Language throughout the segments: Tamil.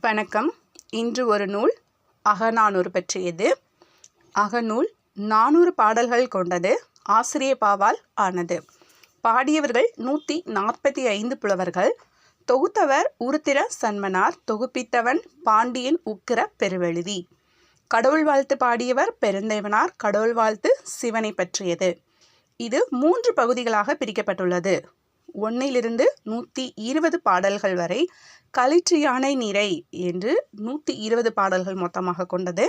வணக்கம். இன்று ஒரு நூல் அகநானூறு பற்றியது. அகநூல் நானூறு பாடல்கள் கொண்டது ஆசிரிய பாவால் ஆனது. பாடியவர்கள் நூற்றி நாற்பத்தி ஐந்து புலவர்கள். தொகுத்தவர் உருத்திர சன்மனார் தொகுப்பித்தவன் பாண்டியன் உக்கிர பெருவெழுதி. கடவுள் வாழ்த்து பாடியவர் பெருந்தேவனார் கடவுள் வாழ்த்து சிவனை பற்றியது. இது மூன்று பகுதிகளாக பிரிக்கப்பட்டுள்ளது. ஒன்னிலிருந்து நூற்றி இருபது பாடல்கள் வரை களிற்று யானை நிறை என்று நூற்றி இருபது பாடல்கள் மொத்தமாக கொண்டது.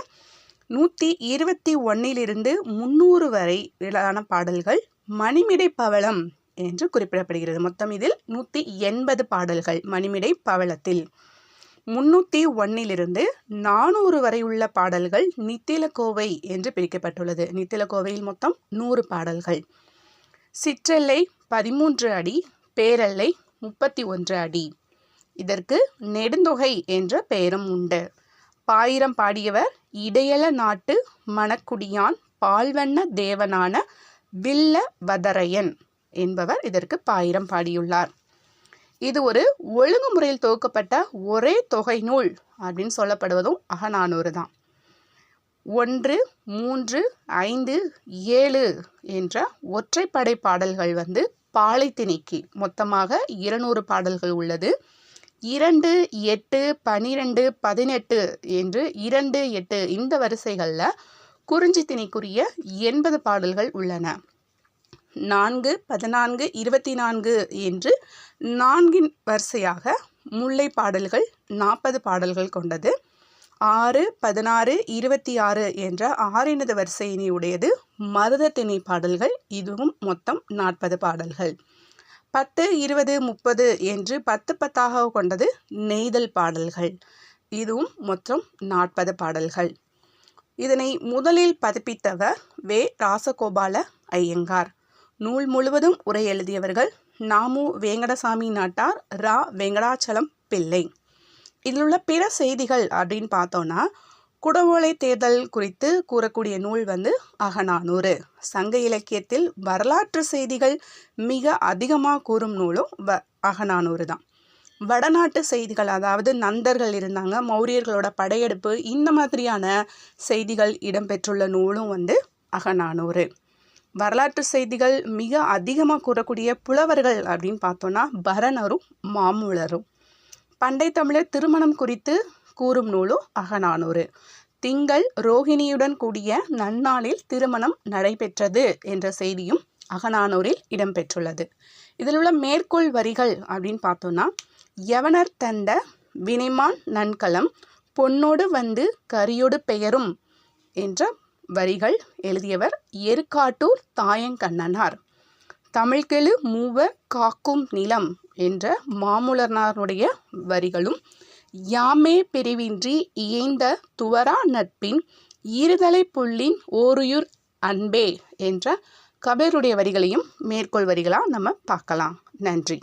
நூற்றி இருபத்தி ஒன்னிலிருந்து முந்நூறு வரை இலான பாடல்கள் மணிமிடை பவளம் என்று குறிப்பிடப்படுகிறது. மொத்தம் இதில் நூற்றி எண்பது பாடல்கள் மணிமிடை பவளத்தில். முன்னூற்றி ஒன்னிலிருந்து நானூறு வரை உள்ள பாடல்கள் நித்திலக்கோவை என்று பிரிக்கப்பட்டுள்ளது. நித்திலக்கோவையில் மொத்தம் நூறு பாடல்கள். சிற்றெல்லை பதிமூன்று அடி பேரெல்லை முப்பத்தி ஒன்று அடி. இதற்கு நெடுந்தொகை என்ற பெயரும் உண்டு. பாயிரம் பாடியவர் இடையல நாட்டு மணக்குடியான் பால்வண்ண தேவனான வில்ல வதரையன் என்பவர் இதற்கு பாயிரம் பாடியுள்ளார். இது ஒரு ஒழுங்குமுறையில் தொகுக்கப்பட்ட ஒரே தொகை நூல் அப்படின்னு சொல்லப்படுவதும் அகநானூறு தான். ஒன்று மூன்று ஐந்து ஏழு என்ற ஒற்றைப்படை பாடல்கள் வந்து பாலைத்திணைக்கு. மொத்தமாக இருநூறு பாடல்கள் உள்ளது. இரண்டு எட்டு பனிரெண்டு பதினெட்டு என்று இரண்டு எட்டு இந்த வரிசைகளில் குறிஞ்சி திணைக்குரிய எண்பது பாடல்கள் உள்ளன. நான்கு பதினான்கு இருபத்தி நான்கு என்று நான்கின் வரிசையாக முல்லை பாடல்கள் நாற்பது பாடல்கள் கொண்டது. ஆறு பதினாறு இருபத்தி ஆறு என்ற ஆறினது வரிசையினை உடையது திணை பாடல்கள். இதுவும் மொத்தம் நாற்பது பாடல்கள். பத்து இருபது முப்பது என்று பத்து பத்தாக கொண்டது நெய்தல் பாடல்கள். இதுவும் மொத்தம் நாற்பது பாடல்கள். இதனை முதலில் பதிப்பித்தவர் வே. ராசகோபால ஐயங்கார். நூல் முழுவதும் உரை எழுதியவர்கள் நாமு வேங்கடசாமி நாட்டார் ரா. வெங்கடாச்சலம் பிள்ளை. இதில் உள்ள பிற செய்திகள் அப்படின்னு பார்த்தோன்னா குடவோலை தேர்தல் குறித்து கூறக்கூடிய நூல் வந்து அகநானூறு. சங்க இலக்கியத்தில் வரலாற்று செய்திகள் மிக அதிகமாக கூறும் நூலும் வ அகநானூறு தான். வடநாட்டு செய்திகள் அதாவது நந்தர்கள் இருந்தாங்க மௌரியர்களோட படையெடுப்பு இந்த மாதிரியான செய்திகள் இடம்பெற்றுள்ள நூலும் வந்து அகநானூறு. வரலாற்று செய்திகள் மிக அதிகமாக கூறக்கூடிய புலவர்கள் அப்படின்னு பார்த்தோன்னா பரணரும் மாமூலரும். பண்டை தமிழர் திருமணம் குறித்து கூறும் நூலும் அகநானூறு. திங்கள் ரோஹிணியுடன் கூடிய நன்னாளில் திருமணம் நடைபெற்றது என்ற செய்தியும் அகநானூரில் இடம்பெற்றுள்ளது. இதில் உள்ள மேற்கோள் வரிகள் அப்படின்னு பார்த்தோன்னா யவனர் தந்த வினைமான் நன்கலம் பொன்னோடு வந்து கரியோடு பெயரும் என்ற வரிகள் எழுதியவர் எருக்காட்டூர் தாயங்கண்ணனார். தமிழ்கெழு மூவ காக்கும் நிலம் என்ற மாமூலனாருடைய வரிகளும் யாமே பிரிவின்றி இயைந்த துவரா நட்பின் ஈறுதலை புள்ளின் ஓருயுர் அன்பே என்ற கபீருடைய வரிகளையும் மேற்கோள் வரிகளாக நம்ம பார்க்கலாம். நன்றி.